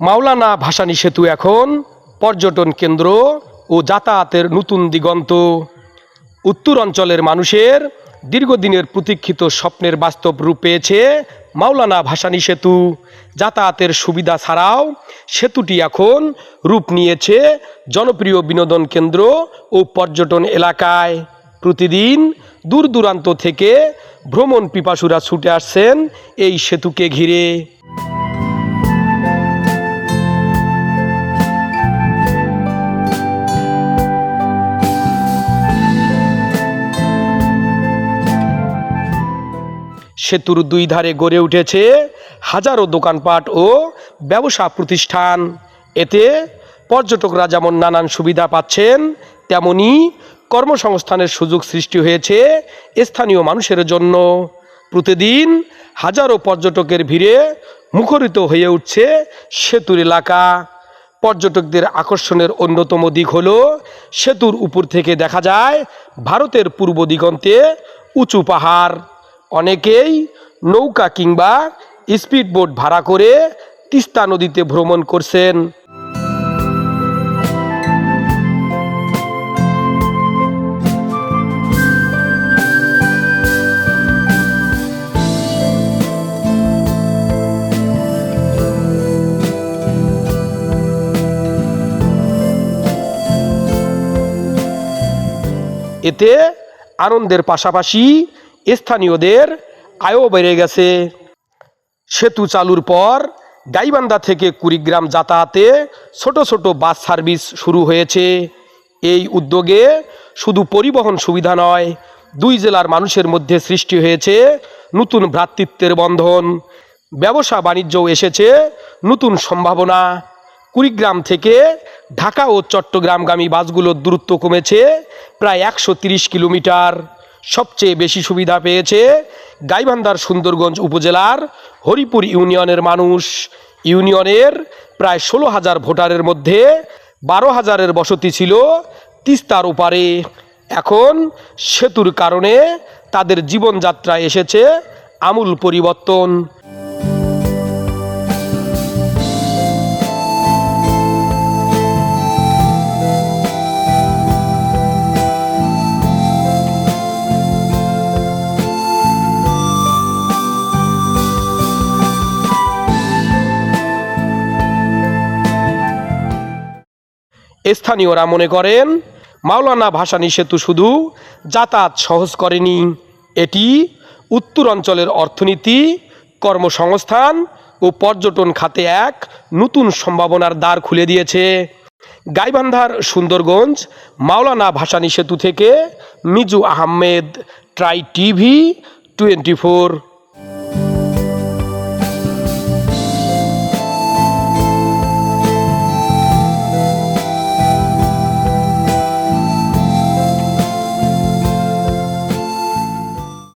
মাওলানা ভাসানী সেতু এখন পর্যটন কেন্দ্র ও যাতায়াতের নতুন দিগন্ত। উত্তর অঞ্চলের মানুষের দীর্ঘদিনের প্রতীক্ষিত স্বপ্নের বাস্তব রূপ পেয়েছে মাওলানা ভাসানী সেতু। যাতায়াতের সুবিধা ছাড়াও সেতুটি এখন রূপ নিয়েছে জনপ্রিয় বিনোদন কেন্দ্র ও পর্যটন এলাকায়। প্রতিদিন দূর দূরান্ত থেকে ভ্রমণ পিপাসুরা ছুটে আসছেন এই সেতুকে ঘিরে। সেতুর দুই ধারে গড়ে উঠেছে হাজারো দোকানপাট ও ব্যবসা প্রতিষ্ঠান। এতে পর্যটকরা যেমন নানান সুবিধা পাচ্ছেন, তেমনি কর্মসংস্থানের সুযোগ সৃষ্টি হয়েছে স্থানীয় মানুষের জন্য। প্রতিদিন হাজারো পর্যটকের ভিড়ে মুখরিত হয়ে উঠছে সেতুর এলাকা। পর্যটকদের আকর্ষণের অন্যতম দিক হল সেতুর উপর থেকে দেখা যায় ভারতের পূর্ব দিগন্তে উঁচু পাহাড়। অনেকেই নৌকা কিংবা স্পিডবোট ভাড়া করে তিস্তা নদীতে ভ্রমণ করছেন। এতে আনন্দের পাশাপাশি স্থানীয়দের আয়ও বেড়ে গেছে। সেতু চালুর পর গাইবান্ধা থেকে কুড়িগ্রাম যাতায়াতে ছোট ছোট বাস সার্ভিস শুরু হয়েছে। এই উদ্যোগে শুধু পরিবহন সুবিধা নয়, দুই জেলার মানুষের মধ্যে সৃষ্টি হয়েছে নতুন ভ্রাতৃত্বের বন্ধন। ব্যবসা বাণিজ্যও এসেছে নতুন সম্ভাবনা। কুড়িগ্রাম থেকে ঢাকা ও চট্টগ্রামগামী বাসগুলোর দূরত্ব কমেছে প্রায় একশো কিলোমিটার। সবচেয়ে বেশি সুবিধা পেয়েছে গাইবান্ধার সুন্দরগঞ্জ উপজেলার হরিপুর ইউনিয়নের মানুষ। ইউনিয়নের প্রায় ষোলো হাজার ভোটারের মধ্যে বারো হাজারের বসতি ছিল তিস্তার ওপারে। এখন সেতুর কারণে তাদের জীবনযাত্রায় এসেছে আমূল পরিবর্তন। স্থানীয়রা মনে করেন, মাওলানা ভাসানী সেতু শুধু যাতায়াত সহজ করেনি, এটি উত্তর অঞ্চলের অর্থনীতি, কর্মসংস্থান ও পর্যটন খাতে এক নতুন সম্ভাবনার দ্বার খুলে দিয়েছে। গাইবান্ধার সুন্দরগঞ্জ, মাওলানা ভাসানী সেতু থেকে Miju Ahmed, try TV twenty four